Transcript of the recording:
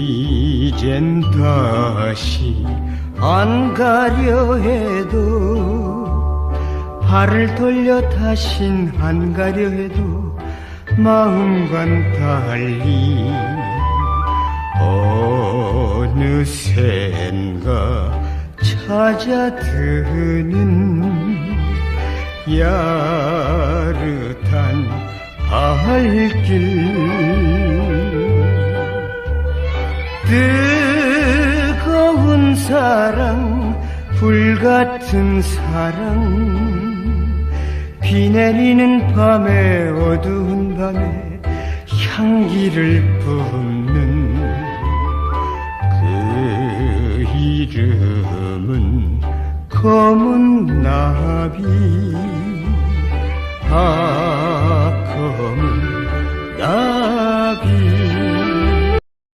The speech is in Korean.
이젠 다시 안 가려 해도 발을 돌려 다신 안 가려 해도 마음과는 달리 어느샌가 찾아드는 야릇한 발길 뜨거운 사랑 불같은 사랑. 비 내리는 밤에 어두운 밤에 향기를 뿜는 그 이름은 검은 나비. 아 검은 나비.